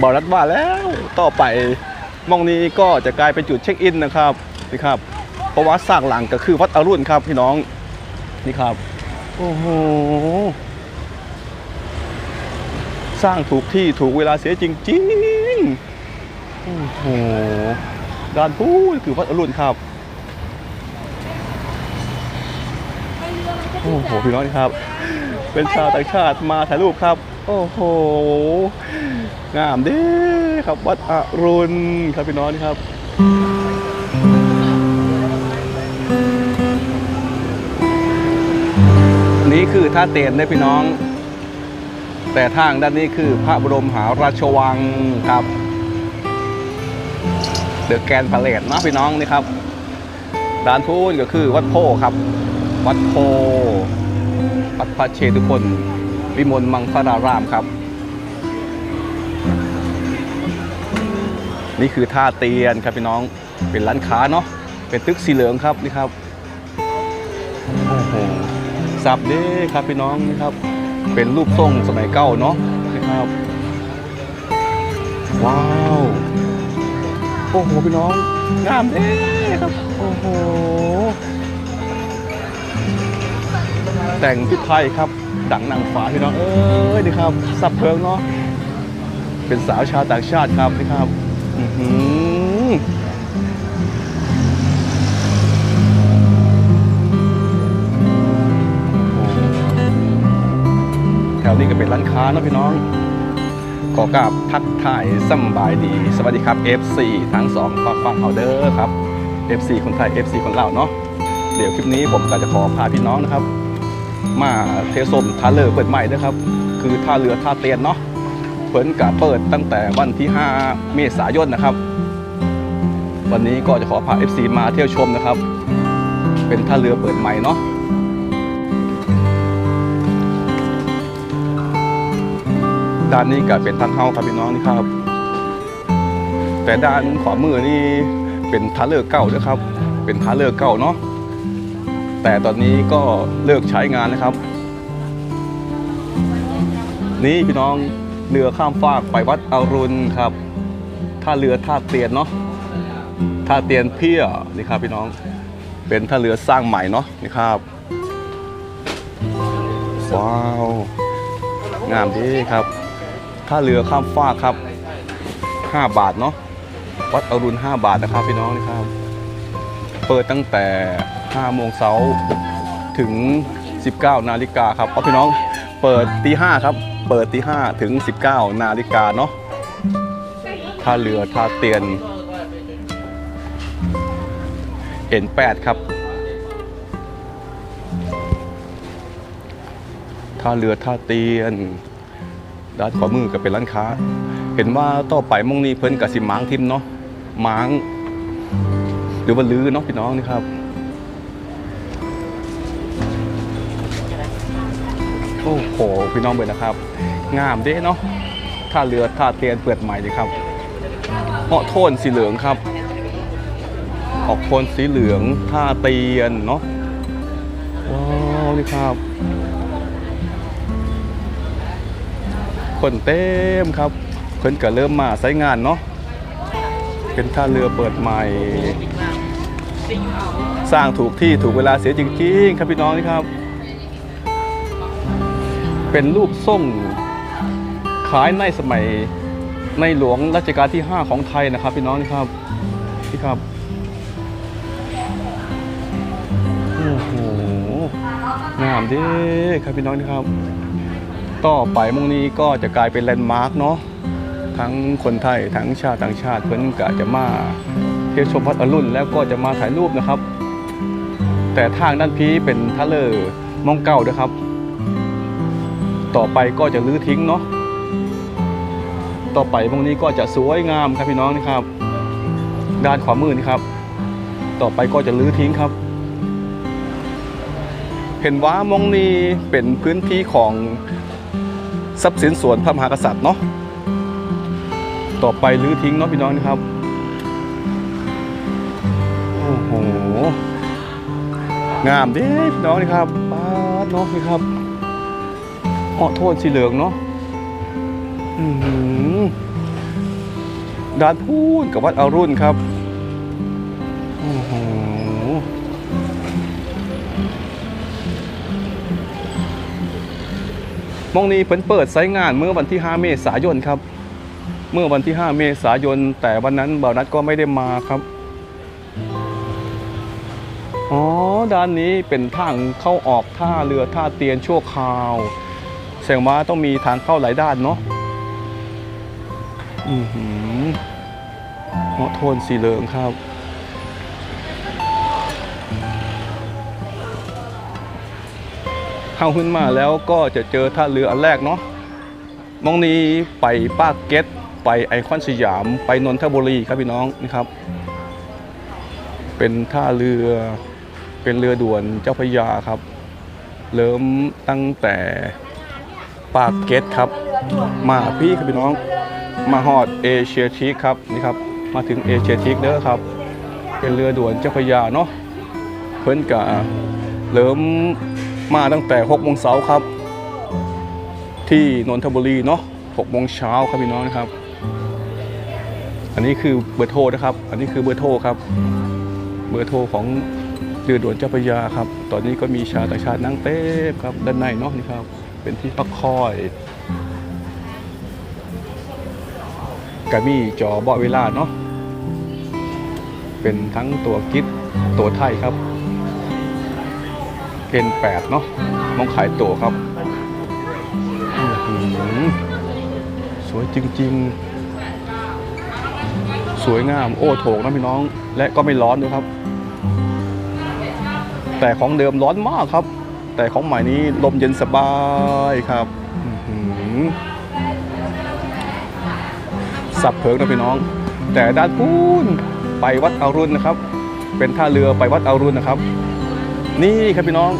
บอรัดว่าแล้วต่อไปมองนี้ก็จะกลายเป็นจุดเช็คอินนะครับนี่ครับเพราะว่าสร้างหลังก็คือวัดอรุณครับพี่น้องนี่ครับโอ้โหสร้างถูกที่ถูกเวลาเสียจริงๆโอ้โหด้านพูนคือวัดอรุณครับโอ้โหพี่น้องครับ เป็นชาวต่างชาติมาถ่ายรูปครับ โอ้โห งามเด้ครับวัดอรุณครับพี่น้องครับนี่คือท่าเตียนได้พี่น้อง แต่ทางด้านนี้คือพระบรมหาราชวังครับเดอะแกนพาเลตนะพี่น้องนี่ครับด้านทูนก็คือวัดโพครับ วัดโพวัดพระเชตุพนวิมลมังคลารามครับ นี่คือท่าเตียนครับพี่น้องเป็นร้านค้าเนาะเป็นตึกสีเหลืองครับนี่ครับโอ้โหสับเด้ครับพี่น้องนี่ครับ เป็นรูปทรงสมัยเก่าเนาะนะครับว้าวโอ้โหพี่น้องงามเด้ครับโอ้โหแต่งชุดไทยครับ ดังนางฟ้าพี่น้องเอ้ยนี่ครับสับเพลิงเนาะเป็นสาวชาวต่างชาติครับนี่ครับ แถวนี้ก็เป็นร้านค้านะพี่น้อง ขอกราบทักทายสำบายดี สวัสดีครับ FC ทั้งสองฝั่งฝั่งเอาเด้อครับ FC คนไทย FC คนลาวเนาะ เดี๋ยวคลิปนี้ผมก็จะขอพาพี่น้องนะครับ มาเทสมท่าเรือเปิดใหม่นะครับ คือท่าเรือท่าเตียนเนาะ เพิ่นกะเปิดตั้งแต่วันที่ 5 เมษายนนะครับ วันนี้ก็จะขอพา FC มาเที่ยวชมนะครับ เป็นท่าเรือเปิดใหม่เนาะด้านนี้ก็เป็นทางเข้าครับพี่น้องนี่ครับ แต่ด้านขวามือนี่เป็นท่าเรือเก่านะครับ เป็นท่าเรือเก่าเนาะแต่ตอนนี้ก็เลิกใช้งานนะครับ นี่พี่น้อง เรือข้ามฟากไปวัดอรุณครับท่าเรือท่าเตียนเนาะท่าเตียนเพียนี่ครับพี่น้อง เป็นท่าเรือสร้างใหม่เนาะนี่ครับ ว้าว งามดีครับท่าเรือข้ามฟากครับ 5 บาทเนาะวัดอรุณ 5 บาทนะครับพี่น้องนี่ครับ เปิดตั้งแต่ 5 โมงเช้าถึง 19 นาฬิกาครับเอาพี่น้องเปิดตี5ครับ เปิดตี5ถึง 19 นาฬิกาเนาะท่าเรือท่าเตียน N8 ครับท่าเรือท่าเตียน ด้านขวามือก็เป็นร้านค้า เห็นว่าต่อไปมงนี้เพิ่นกับสิม้างทิมเนาะม้างหรือว่าลือเนาะพี่น้องนี่ครับ โอ้โห พี่น้องเบิดนะครับ งามเด้เนาะท่าเรือท่าเตียนเปิดใหม่เลยครับเหาะโทนสีเหลืองครับ ออกโทนสีเหลืองท่าเตียนเนาะว้าวนี่ครับ คนเต็มครับเพิ่นก็เริ่มมาใช้งานเนาะเป็นท่าเรือเปิดใหม่ สร้างถูกที่ถูกเวลาเสียจริงๆครับพี่น้องนี่ครับ เป็นรูปทรงคล้ายในสมัยในหลวงรัชกาลที่ 5 ของไทยนะครับ พี่น้องนี่ครับนี่ครับโอ้โหงามด้ครับพี่น้องนี่ครับ ต่อไปมงนี้ก็จะกลายเป็นแลนด์มาร์กเนาะทั้งคนไทยทั้งชาติต่างชาติเพิ่นก็จะมาเที่ยวชมวัดอรุณแล้วก็จะมาถ่ายรูปนะครับ แต่ทางด้านพีเป็นทะเลอมองเก่าด้วยครับ ต่อไปก็จะลื้อทิ้งเนาะต่อไปมงนี้ก็จะสวยงามครับพี่น้องนี่ครับ ด้านขวามือนี่ครับ ต่อไปก็จะลื้อทิ้งครับ เห็นว่ามงนี้เป็นพื้นที่ของทรัพย์สินส่วนพระมหากษัตริย์เนาะต่อไปรื้อทิ้งเนาะพี่น้องนะครับโอ้โหงามเด้พี่น้องนี่ครับป้าเนาะนี่ครับ เหาะโทษสีเหลืองเนาะด้านพูนกับวัดอรุณครับอมองนี้เพิ่นเปิดไซงานเมื่อวันที่ 5 เมษายนครับ เมื่อวันที่ 5 เมษายน แต่วันนั้นบ่าวนัดก็ไม่ได้มาครับ อ๋อ ด้านนี้เป็นทางเข้าออกท่าเรือท่าเตียนชั่วคราว แสงว่าต้องมีทางเข้าหลายด้านเนาะอือหือเหมาะโทนสีเหลืองครับ เข้าขึ้นมาแล้วก็จะเจอท่าเรืออันแรกเนาะมองนี้ไปปากเก็ตไปไอคอนสยาม ไปนนทบุรีครับพี่น้องนี่ครับ เป็นท่าเรือ เป็นเรือด่วนเจ้าพระยาครับ เริ่มตั้งแต่ ปากเกตครับ มาพี่ครับพี่น้อง มาฮอดเอเชียทีคครับนี่ครับ มาถึงเอเชียทีคเด้อครับ เป็นเรือด่วนเจ้าพระยาเนาะเพิ่นกะเริ่มมาตั้งแต่6โมงเช้าครับ ที่นนทบุรีเนาะ6โมงเช้าครับพี่น้องนะครับ อันนี้คือเบอร์โทรนะครับ อันนี้คือเบอร์โทรครับ เบอร์โทรของเรือด่วนเจ้าพระยาครับ ตอนนี้ก็มีชาวต่างชาตินั่งเต้มครับด้านในเนาะนี่ครับ เป็นที่พักคอยกะมีจอเบาะเวลาเนาะเป็นทั้งตัวกิฟตัวไทยครับเกณฑ์แปดเนาะมองขายตัวครับ สวยจริง ๆ สวยงามโอ้โถงนะพี่น้อง และก็ไม่ร้อนด้วยครับ แต่ของเดิมร้อนมากครับ แต่ของใหม่นี้ลมเย็นสบายครับหือสับเพิงนะพี่น้อง แต่ด้านพูนไปวัดอรุณนะครับ เป็นท่าเรือไปวัดอรุณนะครับ นี่ครับพี่น้อง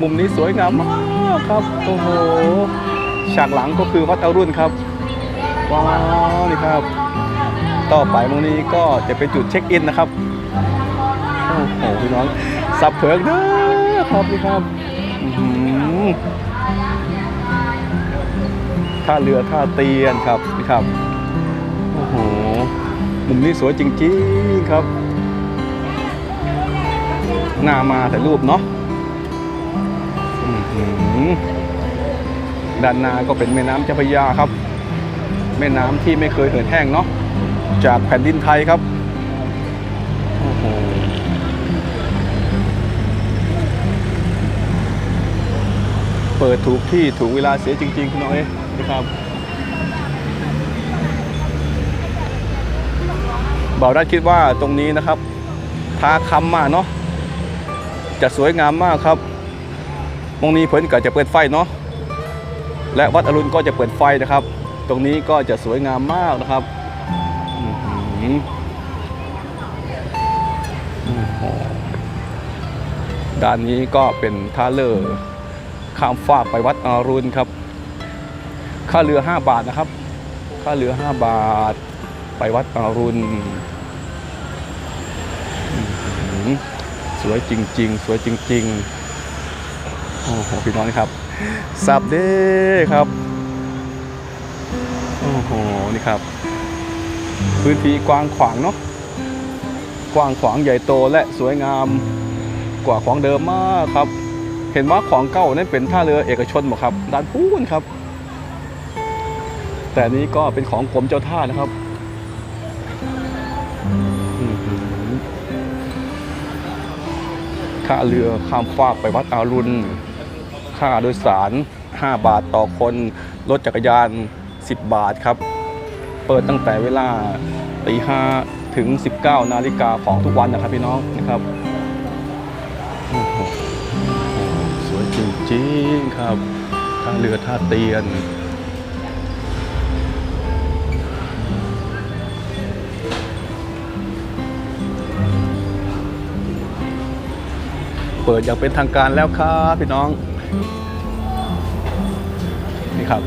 มุมนี้สวยงามมากครับโอ้โหฉากหลังก็คือวัดอรุณครับว้าวนี่ครับ ต่อไปมุมนี้ก็จะเป็นจุดเช็คอินนะครับโอ้โหพี่น้องสับเผือกเด้อครับนี่ครับ อื้อหือท่าเรือท่าเตียนครับนี่ครับ โอ้โห มุมนี้สวยจริงๆครับ หน้ามาถ่ายรูปเนาะอื้อหือด้านหน้าก็เป็นแม่น้ำเจ้าพระยาครับ แม่น้ำที่ไม่เคยเหือดแห้งเนาะ จากแผ่นดินไทยครับ เปิดถูกที่ถูกเวลาเสียจริงๆคุณน้อยนะครับบ่าวด้าคิดว่าตรงนี้นะครับ ทาคำมาเนาะจะสวยงามมากครับตรงนี้เพิ่นก็จะเปิดไฟเนาะและวัดอรุณก็จะเปิดไฟนะครับ ตรงนี้ก็จะสวยงามมากนะครับอื้อหือโอ้โหด้านนี้ก็เป็นท่าเรือ ข้ามฟากไปวัดอรุณครับ ค่าเรือ 5 บาทนะครับ ค่าเรือ 5 บาท ไปวัดอรุณสวยจริง ๆ สวยจริง ๆ โอ้โหพี่น้องครับสับเด้ครับ โอ้โห นี่ครับ พื้นที่กว้างขวางเนาะ กว้างขวางใหญ่โตและสวยงามกว่าของเดิมมากครับ ห็นว่าของเก่านั้นเป็นท่าเรือเอกชนหมดครับด้านพูนครับ แต่นี้ก็เป็นของกรมเจ้าท่านะครับอื้อหือค่าเรือข้ามฟากไปวัดอารุณ ค่าโดยสาร 5 บาทต่อคน รถจักรยาน 10 บาทครับ เปิดตั้งแต่เวลาตีห้าถึง 19 นาฬิกาของทุกวันนะครับพี่น้องนะครับ จริงครับท่าเรือท่าเตียน เปิดอย่างเป็นทางการแล้วครับพี่น้อง นี่ครับ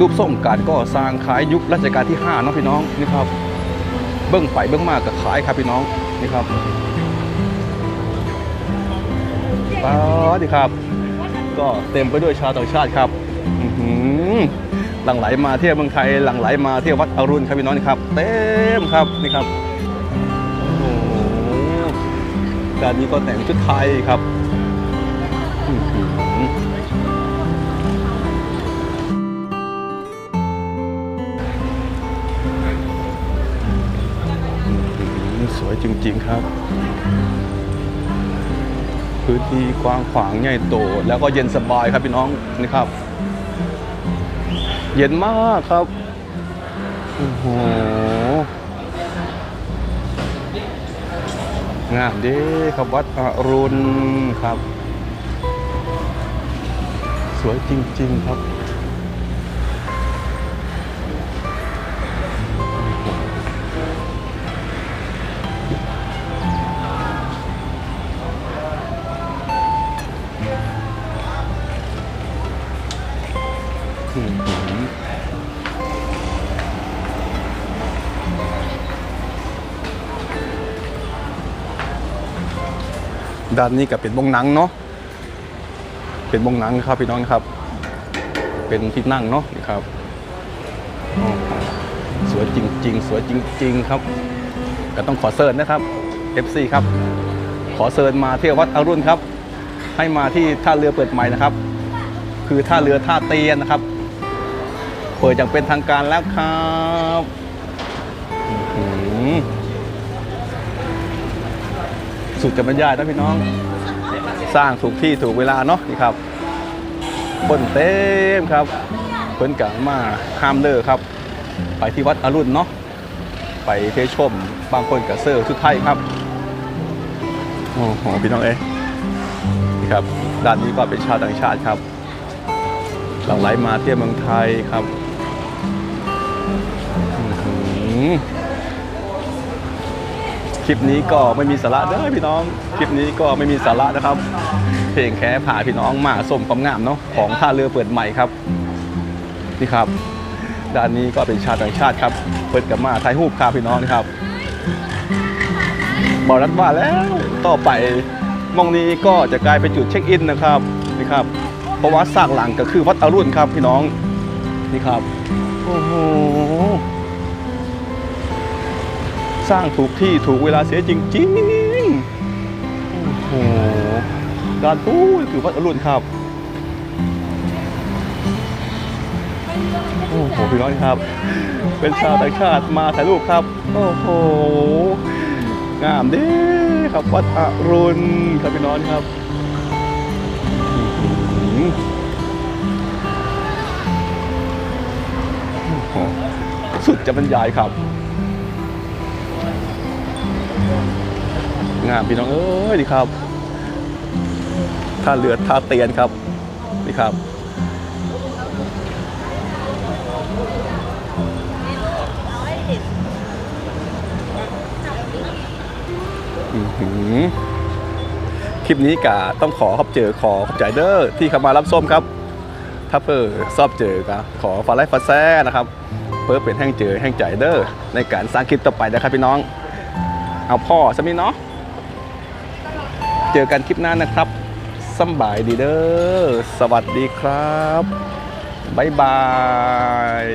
รูปทรงการก็สร้างขายยุครัชกาลที่5เนาะพี่น้องนี่ครับ เบื้องไปเบื้องมากก็ขายครับพี่น้องนี่ครับป้าดิครับ ก็เต็มไปด้วยชาวต่างชาติครับอื้อหือหลั่งไหลมาเที่ยวเมืองไทยหลั่งไหลมาเที่ยววัดอรุณครับพี่น้องนี่ครับ เต็มครับนี่ครับโอ้โหการนี้ก็แต่งชุดไทยครับ สวยจริง ๆ ครับ พื้นที่กว้างขวางใหญ่โต แล้วก็เย็นสบายครับพี่น้องนี่ครับ เย็นมากครับโอ้โหงามเดีครับวัดอรุณครับ สวยจริง ๆ ครับ ด้านนี้ก็เป็นวงหนังเนาะเป็นวงหนังครับพี่น้องครับ เป็นที่นั่งเนาะนี่ครับสวยจริง ๆ สวยจริง ๆ ครับ ก็ต้องขอเซิร์นนะครับ FC ครับ ขอเซิร์นมาเที่ยววัดอรุณครับ ให้มาที่ท่าเรือเปิดใหม่นะครับ คือท่าเรือท่าเตียนนะครับ เปิดอย่างเป็นทางการแล้วครับอื สุดจะบรรยายนะพี่น้อง สร้างถูกที่ถูกเวลาเนาะนี่ครับคนเต็มครับเพิ่นกัมาห้ามเลิกครับ ไปที่วัดอรุณเนาะไปเที่ยวชมบางคนกับเซอร์ชุดไทยครับโอ้โหพี่น้องเอ้ยนี่ครับด้านนี้ก็เป็นชาวต่างชาติครับ หลั่งไหลมาเที่ยวเมืองไทยครับอื้อหือค ลิปนี้ก็ไม่มีสาระเด้อพี่น้อง คลิปนี้ก็ไม่มีสาระนะครับ เพลงแค่พาพี่น้องมาส้มความงามเนาะของท่าเรือเปิดใหม่ครับนี่ครับ ด้านนี้ก็เป็นชาวต่างชาติครับ เปิดกับมาถ่ายรูปครับพี่น้องนะครับบอกรัดว่าแล้วต่อไปมองนี้ก็จะกลายเป็นจุดเช็คอินนะครับนี่ครับ เพราะว่าสร้างหลังก็คือวัดอรุณครับพี่น้องนี่ครับโอ้โห สร้างถูกที่ถูกเวลาเสียจริงๆโอ้โหด้านตู้คือวัดอรุณครับโอ้โหพี่น้องครับ เป็นชาวต่างชาติมาถ่ายรูปครับ โอ้โหงามด้ครับวัดอรุณครับพี่น้องครับสุดจะบรรยายครับ งามพี่น้องเอ้ยดีครับท่าเรือท่าเตียนครับนี่ครับอื้อหือคลิปนี้กะต้องขอขอบเจอขอขอบใจเด้อที่เข้ามารับส้มครับ ถ้าเพิ่อชอบเจอกะขอฟาไลฟ์ฟาแซ่นะครับ เพิ่อเป็นแห้งเจอแห้งใจเด้อในการสร้างคลิปต่อไปนะครับพี่น้อง เอาพ่อสมิเนาะ เจอกันคลิปหน้านะครับสบายดีเด้อสวัสดีครับบ๊ายบาย